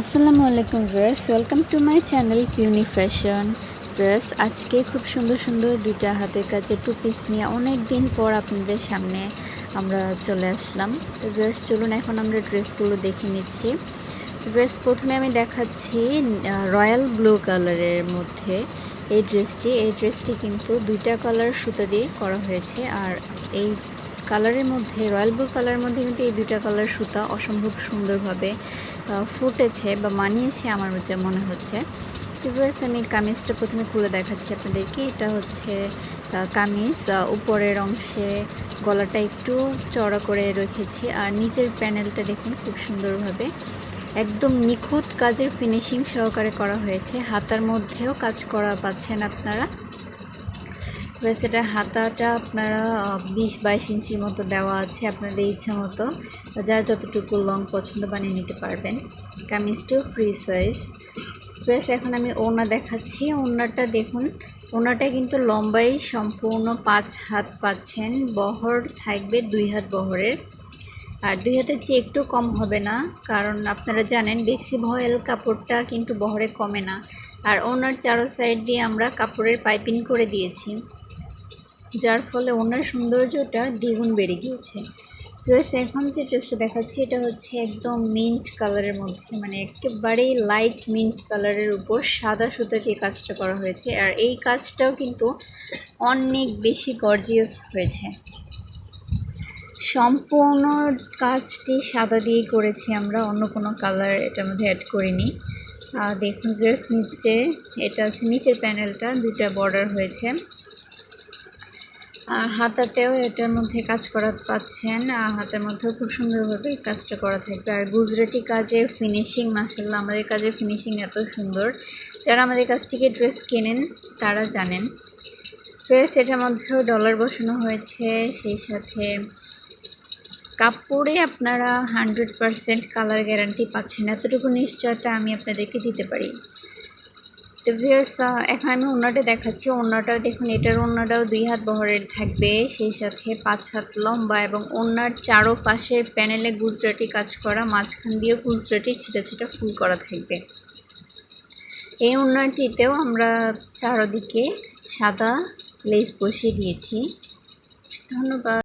আসসালামু আলাইকুম viewers welcome to my channel পিউনি fashion viewers, আজকে খুব সুন্দর সুন্দর দুইটা হাতের কাছে টু পিস নিয়ে অনেক দিন পর আপনাদের সামনে আমরা চলে আসলাম। তো ভিউয়ার্স, চলুন এখন আমরা ড্রেসগুলো দেখে নিচ্ছি। ভিউয়ার্স, প্রথমে আমি দেখাচ্ছি রয়্যাল ব্লু কালারের মধ্যে এই ড্রেসটি। এই ড্রেসটি কিন্তু দুইটা কালার সুতা দিয়ে করা হয়েছে আর এই কালারের মধ্যে, রয়্যাল ব্লু কালারের মধ্যে কিন্তু এই দুইটা কালার সুতা অসম্ভব সুন্দরভাবে ফুটেছে বা মানিয়েছে আমার যা মনে হচ্ছে। ভিউয়ার্স আমি কামিজটা প্রথমে খুলে দেখাচ্ছি আপনাদেরকে। এটা হচ্ছে কামিজ। উপরের অংশে গলাটা একটু চড়া করে রেখেছি আর নিচের প্যানেলটা দেখুন খুব সুন্দরভাবে। একদম নিখুঁত কাজের ফিনিশিং সহকারে করা হয়েছে। হাতার মধ্যেও কাজ করা পাচ্ছেন আপনারা। এবার সেটা হাতাটা আপনারা বিশ বাইশ ইঞ্চির মতো দেওয়া আছে আপনাদের ইচ্ছা মতো। যার যতটুকু লং পছন্দ বানিয়ে নিতে পারবেন। কামিজটিও ফ্রি সাইজ প্লাস এখন আমি ওড়না দেখাচ্ছি। ওড়নাটা দেখুন, ওড়নাটা কিন্তু লম্বাই সম্পূর্ণ পাঁচ হাত পাচ্ছেন। বহর থাকবে দুই হাত বহরের। আর দুই হাতের চেয়ে একটু কম হবে না, কারণ আপনারা জানেন বেক্সি ভয়েল কাপড়টা কিন্তু বহরে কমে না। আর ওনার চারো সাইড দিয়ে আমরা কাপড়ের পাইপিং করে দিয়েছি। যার ফলে ওনার সৌন্দর্যটা দ্বিগুণ বেড়ে গিয়েছে। প্লাস এখন যে ড্রেসটা দেখাচ্ছি, এটা হচ্ছে একদম মিন্ট কালারের মধ্যে মানে একেবারেই লাইট মিন্ট কালারের উপর সাদা সুতা দিয়ে কাজটা করা হয়েছে। আর এই কাজটাও কিন্তু অনেক বেশি গর্জিয়াস হয়েছে। সম্পূর্ণ কাজটি সাদা দিয়েই করেছি আমরা, অন্য কোনো কালার এটার মধ্যে অ্যাড করিনি। আর দেখুন ড্রেস নিচে, এটা হচ্ছে নিচের প্যানেলটা দুইটা বর্ডার হয়েছে। আর হাতাতেও এটার মধ্যে কাজ করা পাচ্ছেন হাতের মধ্যেও খুব সুন্দরভাবে কাজটা করা থাকবে। আর গুজরাটি কাজের ফিনিশিং মাসাল্লাহ আমাদের কাজের ফিনিশিং এত সুন্দর। যারা আমাদের কাছ থেকে ড্রেস কেনেন, তারা জানেন। ফের সেটার মধ্যেও ডলার বসানো হয়েছে, সেই সাথে কাপড়ে আপনারা হান্ড্রেড পারসেন্ট কালার গ্যারান্টি পাচ্ছেন। এতটুকু নিশ্চয়তা আমি আপনাদেরকে দিতে পারি। তো ভিয়ার্স এখন আমি ওনাটা দেখাচ্ছি। ওনাটাও দেখুন, এটার ওনাটাও দুই হাত বহরের থাকবে। সেই সাথে পাঁচ হাত লম্বা এবং ওনার চারো পাশের প্যানেলে গুজরাটি কাজ করা, মাঝখান দিয়ে গুজরাটি, ছিটা ছিটা ফুল করা থাকবে। এই ওনারটিতেও আমরা চারোদিকে সাদা লেস বসিয়ে দিয়েছি। ধন্যবাদ।